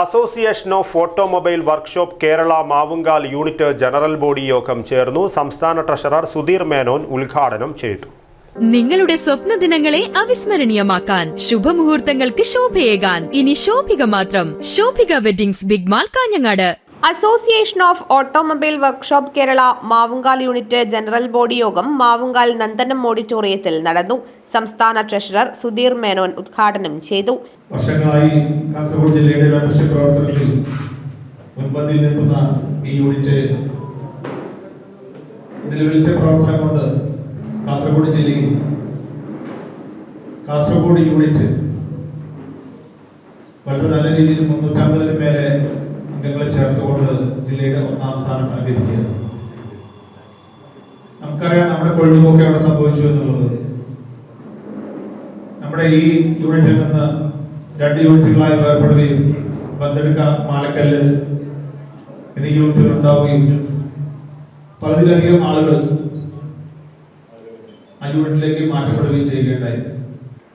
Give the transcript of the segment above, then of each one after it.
Association of automobile workshop Kerala Mavungal unit general body യോഗം ചേർന്നു. സംസ്ഥാന ട്രഷറർ സുധീർ മേനോൻ ഉദ്ഘാടനം ചെയ്തു. നിങ്ങളുടെ സ്വപ്ന ദിനങ്ങളെ അവിസ്മരണീയമാക്കാൻ ശുഭമുഹൂർത്തങ്ങൾക്ക് ശോഭയേകാൻ. ഇനി ശോഭിക മാത്രം. Shobhika weddings big mall Kanhangad. Association of automobile workshop Kerala Mavungal unit general body യോഗം മാവുങ്കാൽ നന്ദനം ഓഡിറ്റോറിയത്തിൽ നടന്നു. സംസ്ഥാന ട്രഷറർ സുധീർ മേനോൻ ഉദ്ഘാടനം ചെയ്തു. വർഷങ്ങളായി കാസർഗോഡ് ജില്ലയുടെ മെമ്പർഷിപ്പ് പ്രവർത്തനത്തിൽ മുൻപന്തിയിൽ നിൽക്കുന്ന ഈ യൂണിറ്റ് നിലവിലത്തെ പ്രവർത്തനം കൊണ്ട് കാസർഗോഡ് ജില്ലയിൽ കാസർഗോഡ് യൂണിറ്റ് വളരെ നല്ല രീതിയിൽ മുന്നൂറ്റമ്പതിന് മേലെ അംഗങ്ങളെ ചേർത്തുകൊണ്ട് ജില്ലയുടെ ഒന്നാം സ്ഥാനം അലങ്കരിക്കുകയാണ് നമുക്കറിയാം നമ്മുടെ കൊഴിവുമൊക്കെ അവിടെ സംഭവിച്ചു എന്നുള്ളത്. നമ്മുടെ ഈ യൂണിറ്റിൽ നിന്ന് രണ്ട് യൂണിറ്റുകളായി വേർപെടുകയും ബന്ധെടുക്ക മാലക്കല്ല് എന്നീ യൂണിറ്റുകൾ ഉണ്ടാവുകയും പകുതിയിലധികം ആളുകൾ ആ യൂണിറ്റിലേക്ക് മാറ്റപ്പെടുകയും ചെയ്യുകയുണ്ടായി.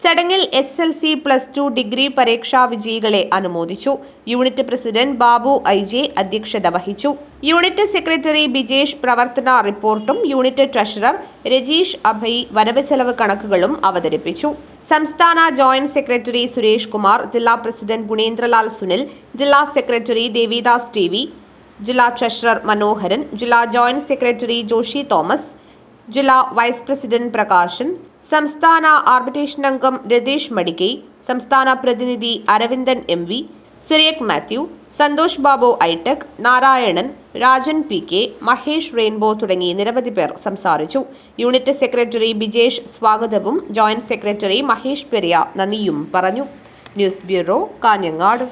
ചടങ്ങിൽ S L C plus two degree പരീക്ഷാ വിജയികളെ അനുമോദിച്ചു. Unit president Babu I J അധ്യക്ഷത വഹിച്ചു. യൂണിറ്റ് സെക്രട്ടറി ബിജേഷ് പ്രവർത്തന റിപ്പോർട്ടും യൂണിറ്റ് ട്രഷറർ രജീഷ് അഭയ് വരവ് ചെലവ് കണക്കുകളും അവതരിപ്പിച്ചു. സംസ്ഥാന ജോയിന്റ് സെക്രട്ടറി സുരേഷ് കുമാർ ജില്ലാ പ്രസിഡന്റ് ഗുണേന്ദ്രലാൽ സുനിൽ ജില്ലാ സെക്രട്ടറി ദേവിദാസ് ടി വി ജില്ലാ ട്രഷറർ മനോഹരൻ ജില്ലാ ജോയിന്റ് സെക്രട്ടറി ജോഷി തോമസ് ജില്ലാ വൈസ് പ്രസിഡന്റ് പ്രകാശൻ സംസ്ഥാന ആർബിറ്റേഷൻ അംഗം രതീഷ് മടികൈ സംസ്ഥാന പ്രതിനിധി Aravindan M V Cyriac Mathew Santhosh Babu Itech Narayanan Rajan P K Mahesh Rainbow തുടങ്ങി നിരവധി പേർ സംസാരിച്ചു. യൂണിറ്റ് സെക്രട്ടറി ബിജേഷ് സ്വാഗതവും ജോയിന്റ് സെക്രട്ടറി മഹേഷ് പെരിയ നന്ദിയും പറഞ്ഞു. News bureau Kanhangad.